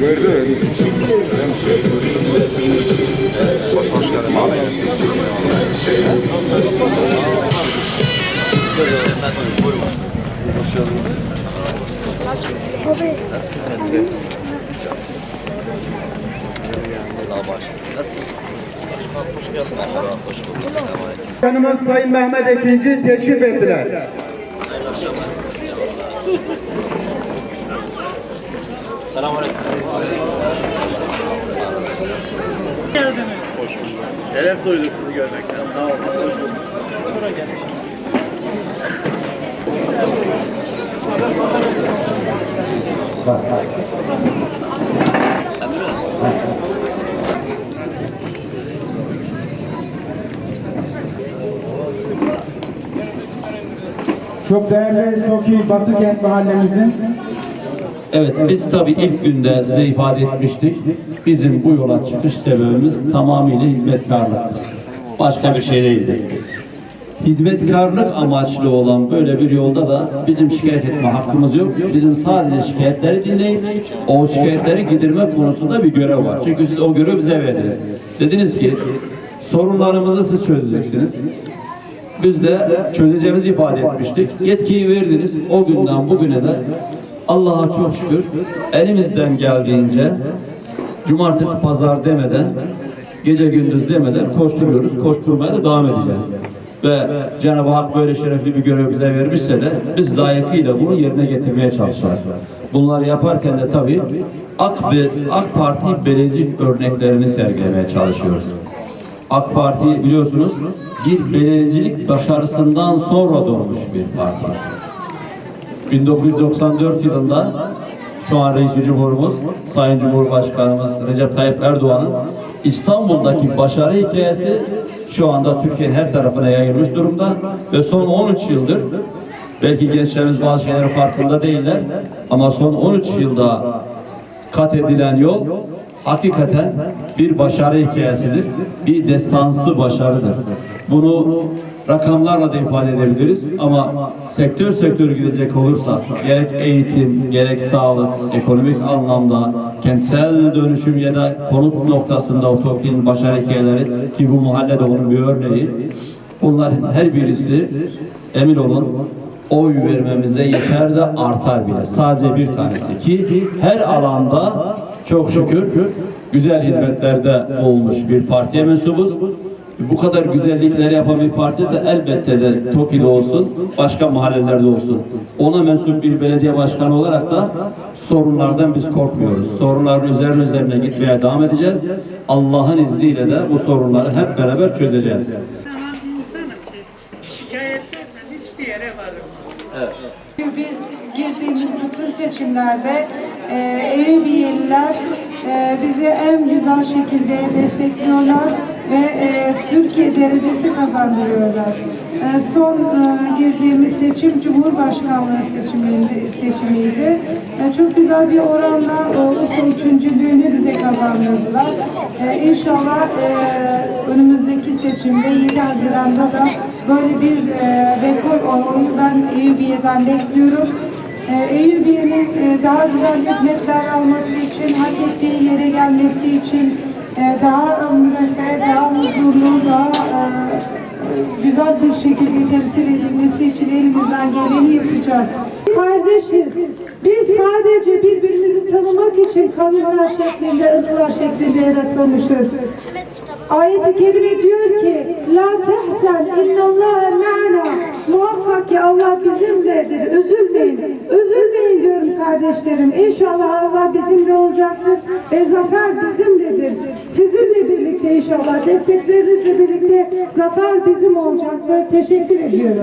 Gördün mü? Başbaşkanım alayım. Hoş geldiniz. Nasılsın? Canımız Sayın Mehmet II teşrif ettiler. Selamünaleyküm. Şeref duyduk sizi görmekten. Sağ olun. Hoş bulduk. Çok değerli Toki Batı Kent Mahallemizin Evet, biz tabii ilk günde size ifade etmiştik. Bizim bu yola çıkış sebebimiz tamamıyla hizmetkarlıktır. Başka bir şey değildir. Hizmetkarlık amaçlı olan böyle bir yolda da bizim şikayet etme hakkımız yok. Bizim sadece şikayetleri dinleyip o şikayetleri giderme konusunda bir görev var. Çünkü siz o görevi bize verdiniz. Dediniz ki sorunlarımızı siz çözeceksiniz. Biz de çözeceğimizi ifade etmiştik. Yetkiyi verdiniz. O günden bugüne de Allah'a çok şükür elimizden geldiğince cumartesi pazar demeden gece gündüz demeden koşturuyoruz. Koşturmaya da devam edeceğiz. Ve Cenab-ı Hak böyle şerefli bir görev bize vermişse de biz layıkıyla bunu yerine getirmeye çalışacağız. Bunları yaparken de tabii AK, ve AK Parti belediyecilik örneklerini sergilemeye çalışıyoruz. AK Parti biliyorsunuz bir belediyecilik başarısından sonra doğmuş bir parti. 1994 yılında şu an Reis Cumhurumuz, Sayın Cumhurbaşkanımız Recep Tayyip Erdoğan'ın İstanbul'daki başarı hikayesi şu anda Türkiye'nin her tarafına yayılmış durumda ve son 13 yıldır belki gençlerimiz bazı şeylerin farkında değiller ama son 13 yılda kat edilen yol hakikaten bir başarı hikayesidir. Bir destansı başarıdır. Bunu rakamlarla da ifade edebiliriz ama sektör sektör gidecek olursa gerek eğitim, gerek sağlık, ekonomik anlamda kentsel dönüşüm ya da konut noktasında Otopya'nın başarı hikayeleri ki bu mahallede onun bir örneği. Bunların her birisi emin olun oy vermemize yeter de artar bile. Sadece bir tanesi ki her alanda çok şükür güzel hizmetlerde olmuş bir partiye mensubuz. Bu kadar güzellikleri yapan bir parti de elbette de TOKİ'de olsun, başka mahallelerde olsun. Ona mensup bir belediye başkanı olarak da sorunlardan biz korkmuyoruz. Sorunların üzerine üzerine gitmeye devam edeceğiz. Allah'ın izniyle de bu sorunları hep beraber çözeceğiz. Biz girdiğimiz bütün seçimlerde e, Eyüpiyeliler e, bizi en güzel şekilde destekliyorlar ve e, Türkiye derecesi kazandırıyorlar. E, son e, girdiğimiz seçim Cumhurbaşkanlığı seçimiydi. seçimiydi. E, çok güzel bir oranla o UFO üçüncülüğünü bize kazandırdılar. E, inşallah e, önümüzdeki seçimde 7 Haziran'da da böyle bir e, rekor oyu ben Eyüpiye'den bekliyorum. E, Eyüpiye'nin e, daha güzel hizmetler alması için, hak ettiği yere gelmesi için, e, daha müreffeh, daha huzurlu, daha e, güzel bir şekilde temsil edilmesi için elimizden geleni yapacağız. Kardeşiz, biz sadece birbirimizi tanımak için kavimler şeklinde, ırklar şeklinde yaratılmışız. Ayet-i Kerime diyor ki La tehsen innallâhe ma'na Muhakkak ki Allah bizimledir. Üzülmeyin. Üzülmeyin diyorum kardeşlerim. İnşallah Allah bizimle olacaktır. Ve zafer bizimledir. Sizinle birlikte inşallah desteklerinizle birlikte zafer bizim olacaktır. Teşekkür ediyorum.